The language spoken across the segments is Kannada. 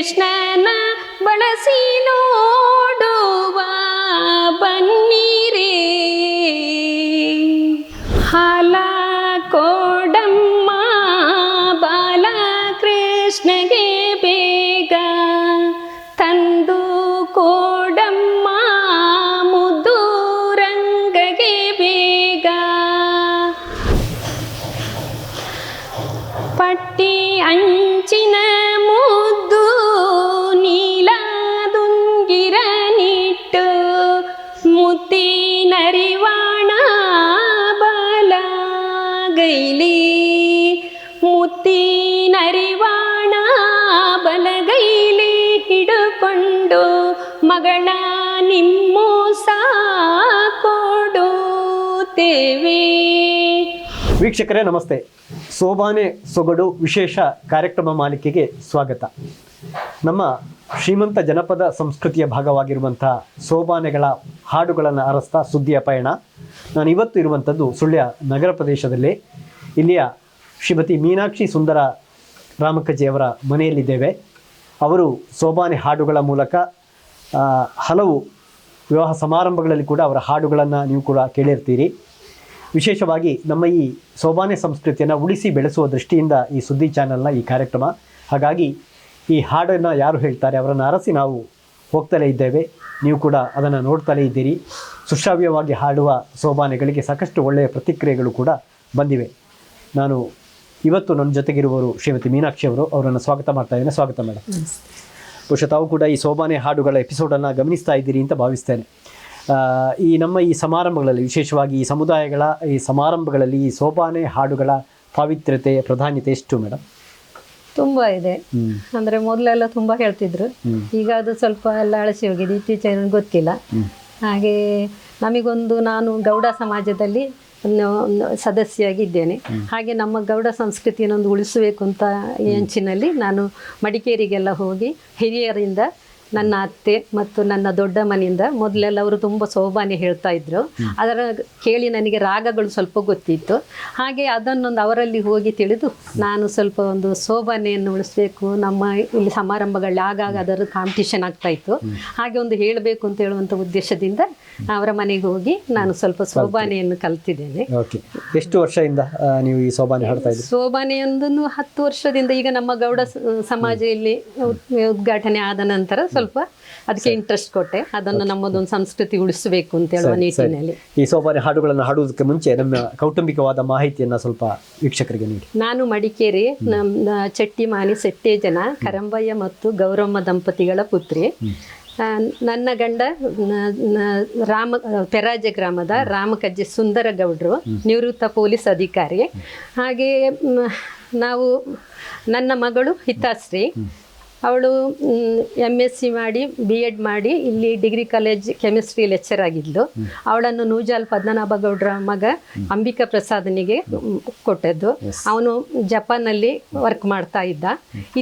ಶ್ರೀಕೃಷ್ಣನ ಬಳಸಿ ನೋಡುವ ಬನ್ನಿರೇ. ಹಾಲ ಕೋಡಮ್ಮ ಬಾಲಕೃಷ್ಣಗೆ ಬೇಗ. ತಂದು ಕೋಡಮ್ಮ, ಮುದ್ದು ರಂಗಗೆ ಬೇಗ. ಪಟ್ಟಿ ಅಂಚಿನ ಮಗಳ ನಿಮ್ಮ ಕೊಡುತ್ತೇವೆ ವೀಕ್ಷಕರೇ, ನಮಸ್ತೆ. ಸೋಬಾನೆ ಸೊಗಡು ವಿಶೇಷ ಕಾರ್ಯಕ್ರಮ ಮಾಲಿಕೆಗೆ ಸ್ವಾಗತ. ನಮ್ಮ ಶ್ರೀಮಂತ ಜನಪದ ಸಂಸ್ಕೃತಿಯ ಭಾಗವಾಗಿರುವಂತಹ ಸೋಬಾನೆಗಳ ಹಾಡುಗಳನ್ನು ಅರಸ್ತಾ ಸುದ್ದಿಯ ಪಯಣ. ನಾನು ಇವತ್ತು ಇರುವಂಥದ್ದು ಸುಳ್ಯ ನಗರ ಪ್ರದೇಶದಲ್ಲಿ. ಇಲ್ಲಿಯ ಶ್ರೀಮತಿ ಮೀನಾಕ್ಷಿ ಸುಂದರ ರಾಮಕಜಿಯವರ ಮನೆಯಲ್ಲಿದ್ದೇವೆ. ಅವರು ಸೋಬಾನೆ ಹಾಡುಗಳ ಮೂಲಕ ಹಲವು ವಿವಾಹ ಸಮಾರಂಭಗಳಲ್ಲಿ ಕೂಡ ಅವರ ಹಾಡುಗಳನ್ನು ನೀವು ಕೂಡ ಕೇಳಿರ್ತೀರಿ. ವಿಶೇಷವಾಗಿ ನಮ್ಮ ಈ ಸೋಬಾನೆ ಸಂಸ್ಕೃತಿಯನ್ನು ಉಳಿಸಿ ಬೆಳೆಸುವ ದೃಷ್ಟಿಯಿಂದ ಈ ಸುದ್ದಿ ಚಾನೆಲ್ನ ಈ ಕಾರ್ಯಕ್ರಮ. ಹಾಗಾಗಿ ಈ ಹಾಡನ್ನು ಯಾರು ಹೇಳ್ತಾರೆ ಅವರನ್ನು ಅರಸಿ ನಾವು ಹೋಗ್ತಲೇ ಇದ್ದೇವೆ. ನೀವು ಕೂಡ ಅದನ್ನು ನೋಡ್ತಲೇ ಇದ್ದೀರಿ. ಸುಶ್ರಾವ್ಯವಾಗಿ ಹಾಡುವ ಸೋಬಾನೆಗಳಿಗೆ ಸಾಕಷ್ಟು ಒಳ್ಳೆಯ ಪ್ರತಿಕ್ರಿಯೆಗಳು ಕೂಡ ಬಂದಿವೆ. ನಾನು ಇವತ್ತು ನನ್ನ ಜೊತೆಗಿರುವವರು ಶ್ರೀಮತಿ ಮೀನಾಕ್ಷಿ ಅವರು, ಅವರನ್ನು ಸ್ವಾಗತ ಮಾಡ್ತಾ ಇದ್ದೇನೆ. ಸ್ವಾಗತ ಮೇಡಮ್ ಬಹುಶಃ ತಾವು ಕೂಡ ಈ ಸೋಬಾನೆ ಹಾಡುಗಳ ಎಪಿಸೋಡನ್ನು ಗಮನಿಸ್ತಾ ಇದ್ದೀರಿ ಅಂತ ಭಾವಿಸ್ತೇನೆ. ಈ ನಮ್ಮ ಈ ಸಮಾರಂಭಗಳಲ್ಲಿ ವಿಶೇಷವಾಗಿ ಈ ಸಮುದಾಯಗಳ ಈ ಸಮಾರಂಭಗಳಲ್ಲಿ ಈ ಸೋಬಾನೆ ಹಾಡುಗಳ ಪಾವಿತ್ರ್ಯತೆ ಪ್ರಾಧಾನ್ಯತೆ ಎಷ್ಟು ಮೇಡಮ್ ತುಂಬ ಇದೆ. ಅಂದ್ರೆ ಮೊದಲೆಲ್ಲ ತುಂಬ ಹೇಳ್ತಿದ್ರು. ಈಗ ಅದು ಸ್ವಲ್ಪ ಎಲ್ಲ ಅಳಸಿ ಹೋಗಿದೆ. ಇತ್ತೀಚೆಗೆ ಗೊತ್ತಿಲ್ಲ. ಹಾಗೆ ನಮಗೊಂದು ನಾನು ಗೌಡ ಸಮಾಜದಲ್ಲಿ ಸದಸ್ಯೆಯಾಗಿದ್ದೇನೆ ಹಾಗೆ ನಮ್ಮ ಗೌಡ ಸಂಸ್ಕೃತಿಯನ್ನೊಂದು ಉಳಿಸಬೇಕು ಅಂತ ಹೆಂಚಿನಲ್ಲಿ ನಾನು ಮಡಿಕೇರಿಗೆಲ್ಲ ಹೋಗಿ ಹಿರಿಯರಿಂದ ನನ್ನ ಅತ್ತೆ ಮತ್ತು ನನ್ನ ದೊಡ್ಡ ಮನೆಯಿಂದ ಮೊದಲೆಲ್ಲ ಅವರು ತುಂಬ ಸೋಬಾನೆ ಹೇಳ್ತಾ ಇದ್ರು. ಅದರ ಕೇಳಿ ನನಗೆ ರಾಗಗಳು ಸ್ವಲ್ಪ ಗೊತ್ತಿತ್ತು. ಹಾಗೆ ಅದನ್ನೊಂದು ಅವರಲ್ಲಿ ಹೋಗಿ ತಿಳಿದು ನಾನು ಸ್ವಲ್ಪ ಒಂದು ಸೋಬಾನೆಯನ್ನು ಉಳಿಸ್ಬೇಕು. ನಮ್ಮ ಇಲ್ಲಿ ಸಮಾರಂಭಗಳಲ್ಲಿ ಆಗಾಗ ಅದರ ಕಾಂಪಿಟಿಷನ್ ಆಗ್ತಾ ಇತ್ತು. ಹಾಗೆ ಒಂದು ಹೇಳಬೇಕು ಅಂತ ಹೇಳುವಂಥ ಉದ್ದೇಶದಿಂದ ಅವರ ಮನೆಗೆ ಹೋಗಿ ನಾನು ಸ್ವಲ್ಪ ಸೋಬಾನೆಯನ್ನು ಕಲ್ತಿದ್ದೇನೆ. ಎಷ್ಟು ವರ್ಷದಿಂದ ನೀವು ಈ ಸೋಬಾನೆ ಹಾಡ್ತಾ ಇದ್ದೀರಿ? ಹತ್ತು ವರ್ಷದಿಂದ ಈಗ ನಮ್ಮ ಗೌಡ ಸಮಾಜ ಇಲ್ಲಿ ಉದ್ಘಾಟನೆ ಆದ ನಂತರ ಸ್ವಲ್ಪ ಅದಕ್ಕೆ ಇಂಟ್ರೆಸ್ಟ್ ಕೊಟ್ಟೆ. ಅದನ್ನು ನಮ್ಮದೊಂದು ಸಂಸ್ಕೃತಿ ಉಳಿಸಬೇಕು ಅಂತ ಹೇಳುವ ನಿಟ್ಟಿನಲ್ಲಿ. ಈ ಸೋಬಾರಿ ಹಾಡುಗಳನ್ನು ಹಾಡುವುದಕ್ಕೆ ಮುಂಚೆ ನಮ್ಮ ಕೌಟುಂಬಿಕವಾದ ಮಾಹಿತಿಯನ್ನು ಸ್ವಲ್ಪ ವೀಕ್ಷಕರಿಗೆ ನೀಡಿ. ನಾನು ಮಡಿಕೇರಿ ನಮ್ಮ ಚೆಟ್ಟಿಮಾನಿ ಸೆಟ್ಟೇಜನ ಕರಂಬಯ್ಯ ಮತ್ತು ಗೌರಮ್ಮ ದಂಪತಿಗಳ ಪುತ್ರಿ. ನನ್ನ ಗಂಡ ರಾಮ ಪೆರಾಜ ಗ್ರಾಮದ ರಾಮಕಜ್ಜೆ ಸುಂದರ ಗೌಡ್ರು ನಿವೃತ್ತ ಪೊಲೀಸ್ ಅಧಿಕಾರಿ. ಹಾಗೆ ನಾವು ನನ್ನ ಮಗಳು ಹಿತಾಶ್ರೀ. ಅವಳು ಎಂ ಎಸ್ ಸಿ ಮಾಡಿ ಬಿ ಎಡ್ ಮಾಡಿ ಇಲ್ಲಿ ಡಿಗ್ರಿ ಕಾಲೇಜ್ ಕೆಮಿಸ್ಟ್ರಿ ಲೆಕ್ಚರ್ ಆಗಿದ್ಲು. ಅವಳನ್ನು ನೂಜಾಲ್ ಪದ್ಮನಾಭ ಗೌಡ್ರ ಮಗ ಅಂಬಿಕಾ ಪ್ರಸಾದನಿಗೆ ಕೊಟ್ಟದ್ದು. ಅವನು ಜಪಾನಲ್ಲಿ ವರ್ಕ್ ಮಾಡ್ತಾ ಇದ್ದ.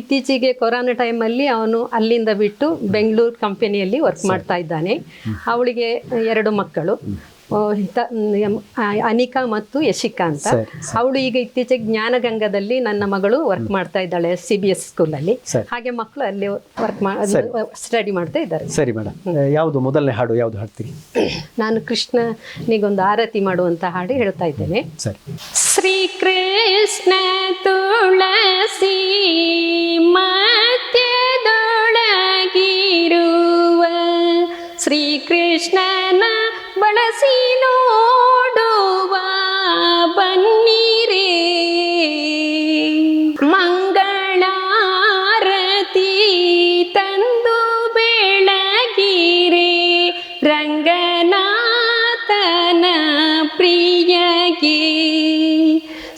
ಇತ್ತೀಚೆಗೆ ಕೊರೋನಾ ಟೈಮಲ್ಲಿ ಅವನು ಅಲ್ಲಿಂದ ಬಿಟ್ಟು ಬೆಂಗಳೂರು ಕಂಪನಿಯಲ್ಲಿ ವರ್ಕ್ ಮಾಡ್ತಾ ಇದ್ದಾನೆ. ಅವಳಿಗೆ ಎರಡು ಮಕ್ಕಳು. ಅನಿಕಾ ಮತ್ತು ಯಶಿಕಾ ಅಂತ. ಅವಳು ಈಗ ಇತ್ತೀಚೆಗೆ ಜ್ಞಾನಗಂಗದಲ್ಲಿ ನನ್ನ ಮಗಳು ವರ್ಕ್ ಮಾಡ್ತಾ ಇದ್ದಾಳೆ ಸಿ ಬಿ ಎಸ್ ಸ್ಕೂಲಲ್ಲಿ. ಹಾಗೆ ಮಕ್ಕಳು ಅಲ್ಲಿ ವರ್ಕ್ ಸ್ಟಡಿ ಮಾಡ್ತಾ ಇದ್ದಾರೆ. ಸರಿ ಮೇಡಮ್ ಯಾವುದು ಮೊದಲನೇ ಹಾಡು ಯಾವುದು ಹಾಡ್ತೀರಿ? ನಾನು ಕೃಷ್ಣನಿಗೊಂದು ಆರತಿ ಮಾಡುವಂತ ಹಾಡು ಹೇಳ್ತಾ ಇದ್ದೇನೆ. ಶ್ರೀ ಕೃಷ್ಣ ತುಳಸಿ ಶ್ರೀ ಶ್ರೀಕೃಷ್ಣನ ಬಳಸಿ ನೋಡುವ ಬನ್ನಿರೇ ಮಂಗಳಾರತಿ ತಂದು ಬೆಳಗಿರೆ ರಂಗನಾಥನ ಪ್ರಿಯಗೆ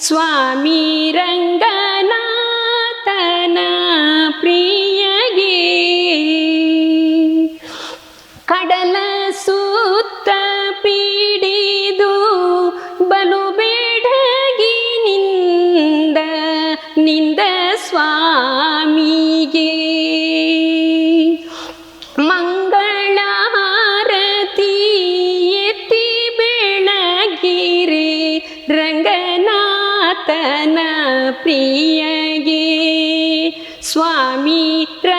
ಸ್ವಾಮಿ ರಂಗನಾಥನ ಸ್ವಾಮಿ ರಂಗ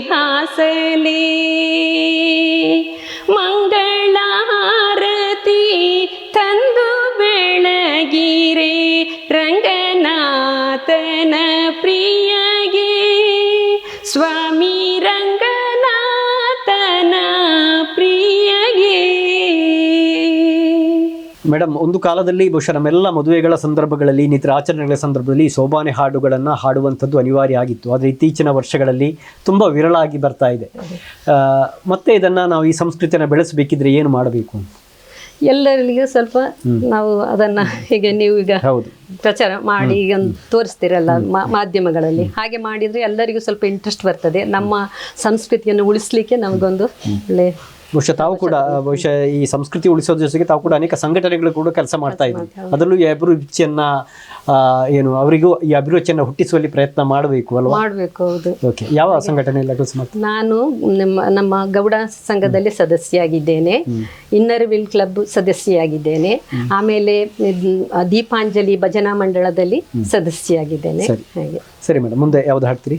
ها ಮೇಡಮ್ ಒಂದು ಕಾಲದಲ್ಲಿ ಬಹುಶಃ ನಮ್ಮೆಲ್ಲ ಮದುವೆಗಳ ಸಂದರ್ಭಗಳಲ್ಲಿ ಇನ್ನಿತರ ಆಚರಣೆಗಳ ಸಂದರ್ಭದಲ್ಲಿ ಸೋಬಾನೆ ಹಾಡುಗಳನ್ನು ಹಾಡುವಂಥದ್ದು ಅನಿವಾರ್ಯ ಆಗಿತ್ತು. ಆದರೆ ಇತ್ತೀಚಿನ ವರ್ಷಗಳಲ್ಲಿ ತುಂಬ ವಿರಳ ಆಗಿ ಬರ್ತಾ ಇದೆ. ಮತ್ತೆ ಇದನ್ನು ನಾವು ಈ ಸಂಸ್ಕೃತಿಯನ್ನು ಬೆಳೆಸಬೇಕಿದ್ರೆ ಏನು ಮಾಡಬೇಕು ಎಲ್ಲರಿಗೂ ಸ್ವಲ್ಪ ನಾವು ಅದನ್ನ ಹೀಗೆ ನೀವು ಈಗ ಹೌದು. ಪ್ರಚಾರ ಮಾಡಿ ಈಗ ತೋರಿಸ್ತೀರಲ್ಲ ಮಾಧ್ಯಮಗಳಲ್ಲಿ. ಹಾಗೆ ಮಾಡಿದ್ರೆ ಎಲ್ಲರಿಗೂ ಸ್ವಲ್ಪ ಇಂಟ್ರೆಸ್ಟ್ ಬರ್ತದೆ. ನಮ್ಮ ಸಂಸ್ಕೃತಿಯನ್ನು ಉಳಿಸ್ಲಿಕ್ಕೆ ನಮಗೊಂದು ಒಳ್ಳೆ ಬಹುಶಃ ತಾವು ಕೂಡ ಬಹುಶಃ ಈ ಸಂಸ್ಕೃತಿ ಉಳಿಸೋದ್ರ ಜೊತೆಗೆ ತಾವು ಕೂಡ ಅನೇಕ ಸಂಘಟನೆಗಳು ಕೂಡ ಕೆಲಸ ಮಾಡ್ತಾ ಇದ್ದೀವಿ ಅದರಲ್ಲೂ ಈ ಅಭಿರುಚಿಯನ್ನ ಏನು ಅವರಿಗೂ ಈ ಅಭಿರುಚಿಯನ್ನ ಹುಟ್ಟಿಸುವಲ್ಲಿ ಪ್ರಯತ್ನ ಮಾಡಬೇಕು ಅಲ್ವಾ? ಮಾಡಬೇಕು ಹೌದು. ಓಕೆ ಯಾವ ಸಂಘಟನೆ ಕೆಲಸ ನಾನು ನಮ್ಮ ನಮ್ಮ ಗೌಡ ಸಂಘದಲ್ಲಿ ಸದಸ್ಯಾಗಿದ್ದೇನೆ ಇನ್ನರ್ ವಿಲ್ ಕ್ಲಬ್ ಸದಸ್ಯೆಯಾಗಿದ್ದೇನೆ. ಆಮೇಲೆ ದೀಪಾಂಜಲಿ ಭಜನಾ ಮಂಡಳದಲ್ಲಿ ಸದಸ್ಯೆಯಾಗಿದ್ದೇನೆ. ಹಾಗೆ. ಸರಿ ಮೇಡಮ್ ಮುಂದೆ ಯಾವ್ದು ಹಾಡ್ತೀರಿ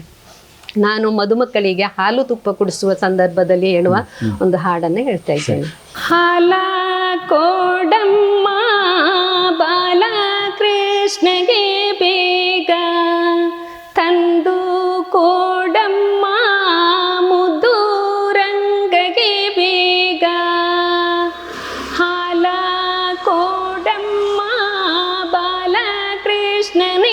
ನಾನು ಮದುಮಕ್ಕಳಿಗೆ ಹಾಲು ತುಪ್ಪ ಕುಡಿಸುವ ಸಂದರ್ಭದಲ್ಲಿ ಹೇಳುವ ಒಂದು ಹಾಡನ್ನು ಹೇಳ್ತಾ ಇದ್ದೇನೆ. ಹಾಲ ಕೋಡಮ್ಮ ಬಾಲಕೃಷ್ಣಗೆ ಬೇಗ ತಂದು ಕೋಡಮ್ಮ ಮುದ್ದು ರಂಗಗೆ ಬೇಗ. ಹಾಲ ಕೋಡಮ್ಮ ಬಾಲಕೃಷ್ಣನೇ ಬೇಗ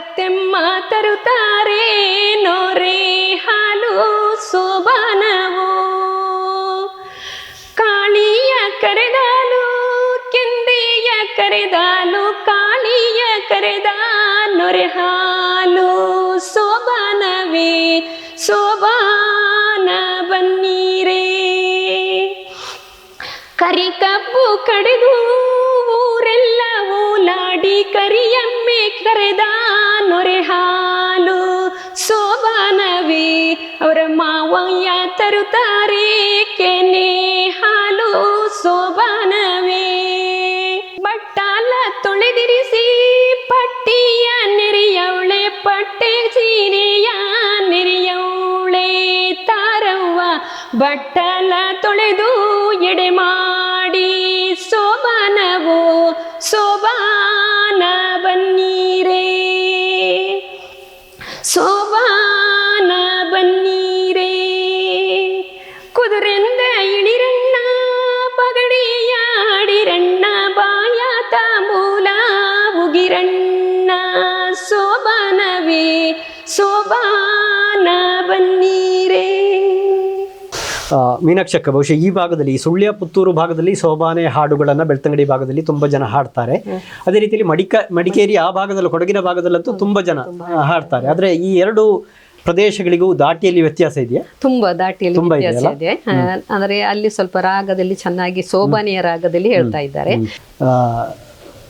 ತೆಮ್ಮ ತರುತ್ತಾರೆ ನೋರೆ ಹಾಲು ಸೋಬಾನವು. ಕಾಳಿಯ ಕರೆದಾಲು, ಕೆಂದೆಯ ಕರೆದಾಲು ಕಾಳಿಯ ಕರೆದ ನೊರೆ ಹಾಲು ಸೋಬಾನವೇ. ಸೋಬಾನ ಅವರ ಮಾವಯ್ಯ ತರುತ್ತಾರೆ ಕೆನೆ ಹಾಲು ಸೋಬಾನವೇ ಬಟ್ಟಾಲ ತೊಳೆದಿರಿಸಿ ಪಟ್ಟಿಯ ನೆರೆಯವಳೆ ಪಟ್ಟೆ ಸೀರೆಯ ನೆರೆಯವಳೆ ತಾರವ್ವ ಬಟ್ಟಲ ತೊಳೆದು ಎಡೆ ಸೋಬಾನ ಮೀನಾಕ್ಷಕ್ಕ ಬಹುಶಃ ಈ ಭಾಗದಲ್ಲಿ ಸುಳ್ಯ ಪುತ್ತೂರು ಭಾಗದಲ್ಲಿ ಸೋಬಾನೆ ಹಾಡುಗಳನ್ನು ಬೆಳ್ತಂಗಡಿ ಭಾಗದಲ್ಲಿ ತುಂಬಾ ಜನ ಹಾಡ್ತಾರೆ. ಅದೇ ರೀತಿಯಲ್ಲಿ ಮಡಿಕ ಮಡಿಕೇರಿ ಆ ಭಾಗದಲ್ಲಿ ಕೊಡಗಿನ ಭಾಗದಲ್ಲಂತೂ ತುಂಬ ಜನ ಹಾಡ್ತಾರೆ. ಆದರೆ ಈ ಎರಡು ಪ್ರದೇಶಗಳಿಗೂ ದಾಟಿಯಲ್ಲಿ ವ್ಯತ್ಯಾಸ ಇದೆಯಾ? ತುಂಬಾ ದಾಟಿಯಲ್ಲಿ ವ್ಯತ್ಯಾಸ ಇದೆ. ಅಂದ್ರೆ ಅಲ್ಲಿ ಸ್ವಲ್ಪ ರಾಗದಲ್ಲಿ ಚೆನ್ನಾಗಿ ಸೋಬಾನಿಯ ರಾಗದಲ್ಲಿ ಹೇಳ್ತಾ ಇದ್ದಾರೆ.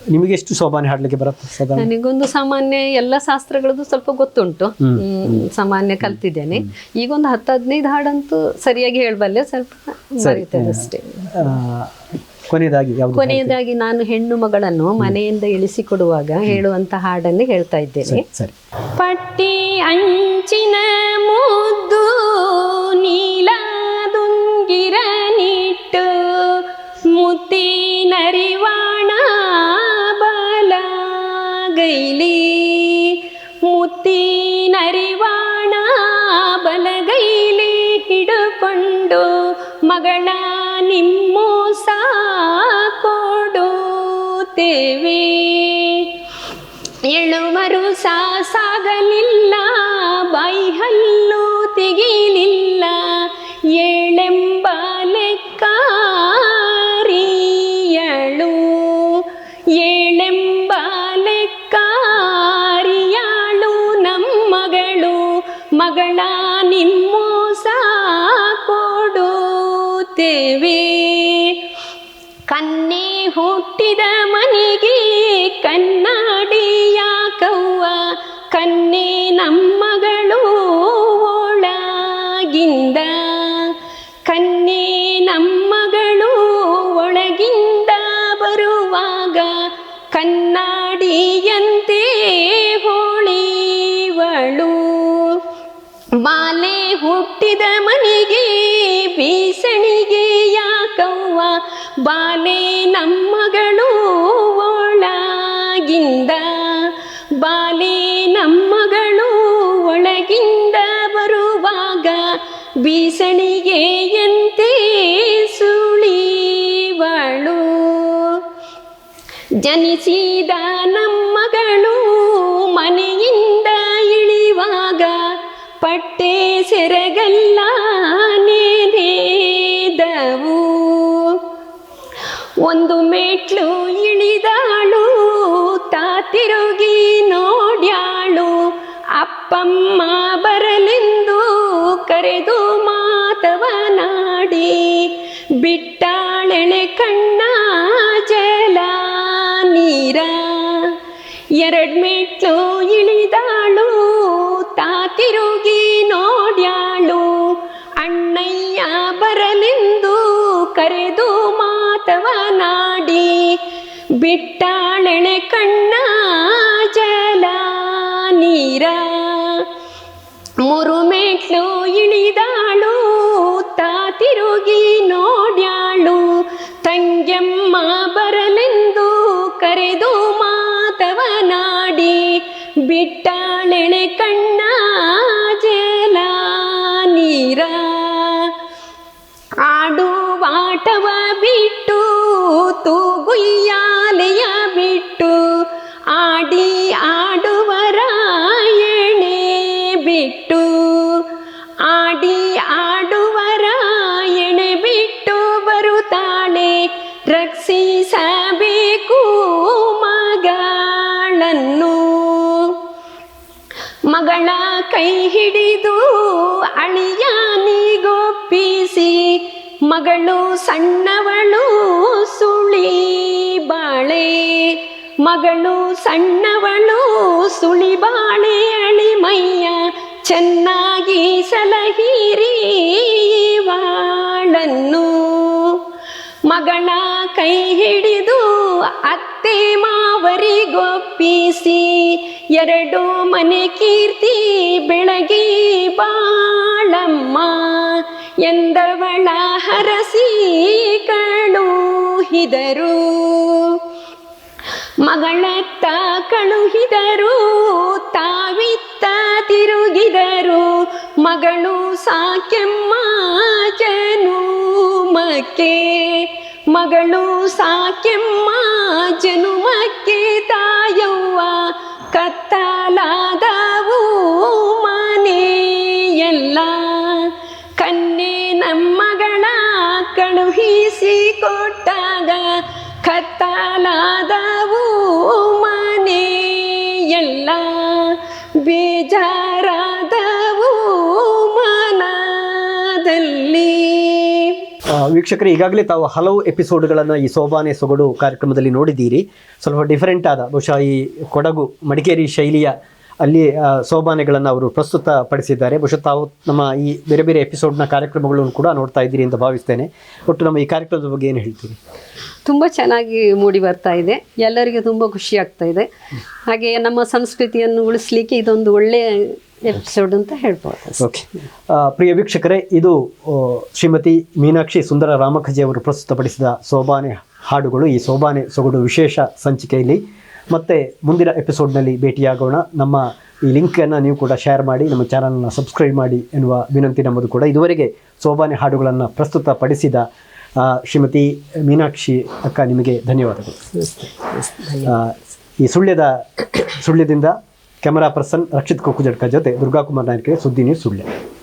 ನಿಮಗೆ ಎಷ್ಟು ಸೋಬಾನೆ ಹಾಡ್ಲಿಕ್ಕೆ ಬರುತ್ತೆ ಸಾಧಾರಣ ನನಗೊಂದು ಸಾಮಾನ್ಯ ಎಲ್ಲ ಶಾಸ್ತ್ರಗಳದ್ದು ಸ್ವಲ್ಪ ಗೊತ್ತುಂಟು. ಹ್ಮ್, ಸಾಮಾನ್ಯ ಕಲ್ತಿದ್ದೇನೆ. ಈಗೊಂದು ಹತ್ತು ಹದಿನೈದು ಹಾಡಂತೂ ಸರಿಯಾಗಿ ಹೇಳಬಲ್ಲೆ ಸ್ವಲ್ಪ ಬರೀತೇನೆ ಅಷ್ಟೇ. ಆ, ಕೊನೆಯದಾಗಿ ಯಾವುದು ಕೊನೆಯದಾಗಿ ನಾನು ಹೆಣ್ಣು ಮಗಳನ್ನು ಮನೆಯಿಂದ ಇಳಿಸಿಕೊಡುವಾಗ ಹೇಳುವಂತ ಹಾಡನ್ನೇ ಹೇಳ್ತಾ ಇದ್ದೇನೆ. ಸರಿ ಪಟ್ಟಿ ಅಂಚಿನ ಮುದ್ದು ನೀಲಾದುಂಗಿರ ನಿಟ್ಟು ಮುತ್ತಿನರಿವಾಣ ಬಲಗೈಲಿ ಮುತ್ತಿನರಿವಾಣ ಬಲಗೈಲಿ ಹಿಡುಕೊಂಡು ಮಗಳ ನಿಮ್ಮ ಕೊಡುತ್ತೇವೆ ಎಳುವರು ಸಾಗಲಿಲ್ಲ ಬಾಯಿ ಹಲ್ಲು ತೆಗಿಲಿಲ್ಲ ಏಳೆಂಬ ಕೊಡುತ್ತೇವೆ ಕನ್ನೆ ಹುಟ್ಟಿದ ಮನೆಗೆ ಕನ್ನಡಿಯ ಕವ್ವ ಕನ್ನೆ ನಮ್ಮಗಳು ಒಳಗಿಂದ. ಕನ್ನೆ ನಮ್ಮಗಳು ಒಳಗಿಂದ ಬರುವಾಗ ಕನ್ನಡಿಯಂತೆ ಹೋಳಿವಳು. ಮಾಲೆ ಹುಟ್ಟಿದ ಮನೆಗೆ ಬಾಲೆ ನಮ್ಮಗಳು ಒಳಗಿಂದ, ಬಾಲೆ ನಮ್ಮಗಳು ಒಳಗಿಂದ ಬರುವಾಗ ಬೀಸಣಿಗೆಯಂತೆ ಸುಳಿವಳು. ಜನಿಸಿದ ನಮ್ಮಗಳು ಮನೆಯಿಂದ ಇಳಿವಾಗ ಪಟ್ಟೆ ಸೆರಗಲ್ಲ ನೇದವು ಒಂದು ಮೆಟ್ಲು ಇಳಿದಾಳು, ತಾ ತಿರುಗಿ ನೋಡ್ಯಾಳು. ಅಪ್ಪಮ್ಮ ಬರಲೆಂದು ಕರೆದು ಮಾತವನಾಡಿ, ಬಿಟ್ಟಾಳೆಳೆ ಕಣ್ಣ ಜಲ ನೀರ. ಎರಡು ಮೆಟ್ಲು ಇಳಿದಾಳು, ತಾ ತಿರುಗಿ ನೋಡ್ಯಾಳು. ಅಣ್ಣಯ್ಯ ಬರಲೆಂದು ಕರೆದು ಮಾತವನಾಡಿ ಬಿಟ್ಟಾಳೆಳೆ ಕಣ್ಣ ಜಲ ನೀರ. ಮೂರು ಮೆಟ್ಲು ಇಳಿದಾಳು, ತಾ ತಿರುಗಿ ನೋಡ್ಯಾಳು. ತಂಗ್ಯಮ್ಮ ಬರಲೆಂದು ಕರೆದು ಮಾತವನಾಡಿ, ಬಿಟ್ಟಾಳೆಣೆ ಕಣ್ಣ ಜಲ ನೀರ. ಆಡುವಾಟವ ಮಗಳು ಸಣ್ಣವಳು ಸುಳಿ ಬಾಳೆ. ಮಗಳು ಸಣ್ಣವಳು ಸುಳಿ ಬಾಳೆ ಅಳಿಮಯ್ಯ. ಚೆನ್ನಾಗಿ ಸಲಹಿರಿ ವಾಳನ್ನು ಮಗಳ ಕೈ ಹಿಡಿದು ಅತ್ತೆ ಮಾವರಿಗೊಪ್ಪಿಸಿ. ಎರಡು ಮನೆ ಕೀರ್ತಿ ಬೆಳಗಿ ಬಾಳಮ್ಮ. ಎಂದವಳ ಹರಸಿ ಕಳುಹಿದರು ಮಗಳತ್ತ ಕಳುಹಿದರು ತಾವಿತ್ತ ತಿರುಗಿದರು. ಮಗಳು ಸಾಕೆಮ್ಮ ಜನುಮಕ್ಕೆ ಮಗಳು ಸಾಕೆಮ್ಮ ಜನುಮಕ್ಕೆ ತಾಯವ್ವ ಕತ್ತಲಾದವು ಮನೆ ಎಲ್ಲ ಬೇಜಾರಾದವು ಮನದಲ್ಲಿ. ವೀಕ್ಷಕರೇ, ಈಗಾಗಲೇ ತಾವು ಹಲವು ಎಪಿಸೋಡ್ಗಳನ್ನು ಈ ಸೋಬಾನೆ ಸೊಗಡು ಕಾರ್ಯಕ್ರಮದಲ್ಲಿ ನೋಡಿದ್ದೀರಿ. ಸ್ವಲ್ಪ ಡಿಫರೆಂಟ್ ಆದ, ಬಹುಶಃ ಈ ಕೊಡಗು ಮಡಿಕೇರಿ ಶೈಲಿಯ ಅಲ್ಲಿ ಸೋಬಾನೆಗಳನ್ನು ಅವರು ಪ್ರಸ್ತುತಪಡಿಸಿದ್ದಾರೆ. ಬಹುಶಃ ತಾವು ನಮ್ಮ ಈ ಬೇರೆ ಬೇರೆ ಎಪಿಸೋಡ್ನ ಕಾರ್ಯಕ್ರಮಗಳನ್ನು ಕೂಡ ನೋಡ್ತಾ ಇದ್ದೀರಿ ಅಂತ ಭಾವಿಸ್ತೇನೆ. ಒಟ್ಟು ನಮ್ಮ ಈ ಕಾರ್ಯಕ್ರಮದ ಬಗ್ಗೆ ಏನು ಹೇಳ್ತೀರಿ? ತುಂಬ ಚೆನ್ನಾಗಿ ಮೂಡಿ ಬರ್ತಾ ಇದೆ. ಎಲ್ಲರಿಗೂ ತುಂಬ ಖುಷಿ ಆಗ್ತಾ ಇದೆ. ಹಾಗೆ ನಮ್ಮ ಸಂಸ್ಕೃತಿಯನ್ನು ಉಳಿಸ್ಲಿಕ್ಕೆ ಇದೊಂದು ಒಳ್ಳೆಯ ಎಪಿಸೋಡ್ ಅಂತ ಹೇಳ್ಬೋದು ಓಕೆ. ಪ್ರಿಯ ವೀಕ್ಷಕರೇ ಇದು ಶ್ರೀಮತಿ ಮೀನಾಕ್ಷಿ ಸುಂದರ ರಾಮಖಜಿ ಅವರು ಪ್ರಸ್ತುತಪಡಿಸಿದ ಸೋಬಾನೆ ಹಾಡುಗಳು. ಈ ಸೋಬಾನೆ ಸೊಗಡು ವಿಶೇಷ ಸಂಚಿಕೆಯಲ್ಲಿ ಮತ್ತೆ ಮುಂದಿನ ಎಪಿಸೋಡ್ನಲ್ಲಿ ಭೇಟಿಯಾಗೋಣ. ನಮ್ಮ ಈ ಲಿಂಕನ್ನು ನೀವು ಕೂಡ ಶೇರ್ ಮಾಡಿ, ನಮ್ಮ ಚಾನಲ್ನ ಸಬ್ಸ್ಕ್ರೈಬ್ ಮಾಡಿ ಎನ್ನುವ ವಿನಂತಿ ನಮ್ಮದು ಕೂಡ. ಇದುವರೆಗೆ ಸೋಬಾನೆ ಹಾಡುಗಳನ್ನು ಪ್ರಸ್ತುತಪಡಿಸಿದ ಪಡಿಸಿದ ಶ್ರೀಮತಿ ಮೀನಾಕ್ಷಿ ಅಕ್ಕ ನಿಮಗೆ ಧನ್ಯವಾದಗಳು. ಈ ಸುಳ್ಯದ, ಸುಳ್ಯದಿಂದ ಕ್ಯಾಮರಾ ಪರ್ಸನ್ ರಕ್ಷಿತ್ ಕುಕ್ಕುಜಡ್ಕ ಜೊತೆ ದುರ್ಗಾಕುಮಾರ್ ನಾಯಕರಿಗೆ ಸುದ್ದಿ ನೀವು ಸುಳ್ಯ.